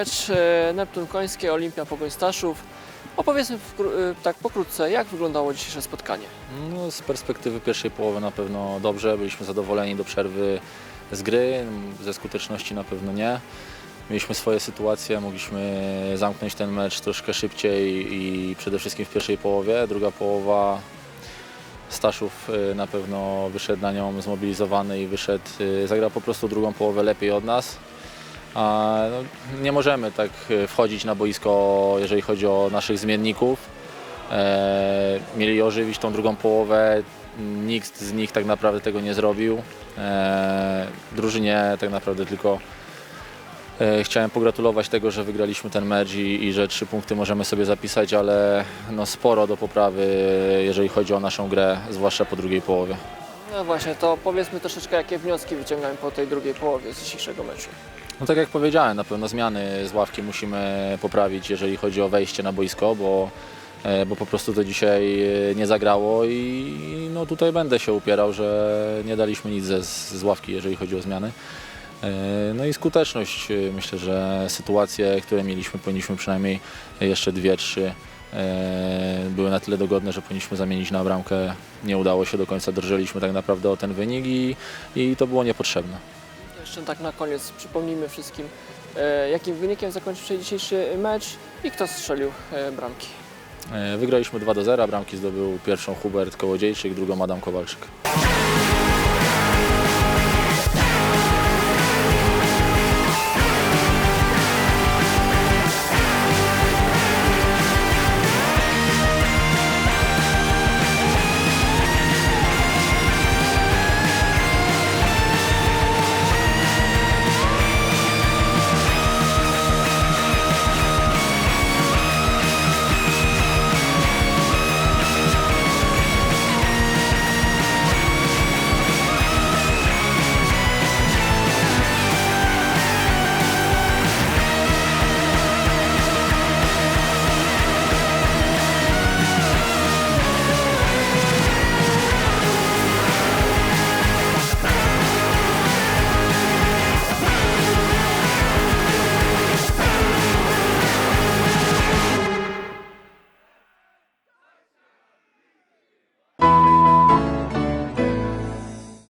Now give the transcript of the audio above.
mecz e, Neptun Końskie, Olimpia Pogoń Staszów. Opowiedzmy e, tak pokrótce, jak wyglądało dzisiejsze spotkanie. No, z perspektywy pierwszej połowy na pewno dobrze, byliśmy zadowoleni do przerwy z gry, ze skuteczności na pewno nie. Mieliśmy swoje sytuacje, mogliśmy zamknąć ten mecz troszkę szybciej i przede wszystkim w pierwszej połowie. Druga połowa Staszów y, na pewno wyszedł na nią zmobilizowany i wyszedł, zagrał po prostu drugą połowę lepiej od nas. A, no, nie możemy tak y, wchodzić na boisko, jeżeli chodzi o naszych zmienników. E, mieli ożywić tą drugą połowę. Nikt z nich tak naprawdę tego nie zrobił. E, drużynie tak naprawdę tylko e, chciałem pogratulować tego, że wygraliśmy ten mecz i, i że trzy punkty możemy sobie zapisać, ale no sporo do poprawy, jeżeli chodzi o naszą grę, zwłaszcza po drugiej połowie. No właśnie, to powiedzmy troszeczkę, jakie wnioski wyciągamy po tej drugiej połowie z dzisiejszego meczu. No tak jak powiedziałem, na pewno zmiany z ławki musimy poprawić, jeżeli chodzi o wejście na boisko, bo, e, bo po prostu to dzisiaj e, nie zagrało i no tutaj będę się upierał, że nie daliśmy nic ze, z ławki, jeżeli chodzi o zmiany. E, No i skuteczność, myślę, że sytuacje, które mieliśmy, powinniśmy przynajmniej jeszcze dwie, trzy były na tyle dogodne, że powinniśmy zamienić na bramkę. Nie udało się do końca, drżyliśmy tak naprawdę o ten wynik i, i to było niepotrzebne. Jeszcze tak na koniec przypomnijmy wszystkim, e, jakim wynikiem zakończył się dzisiejszy mecz i kto strzelił e, bramki. E, Wygraliśmy 2 do 0, bramki zdobył pierwszą Hubert Kołodziejczyk, drugą Adam Kowalczyk.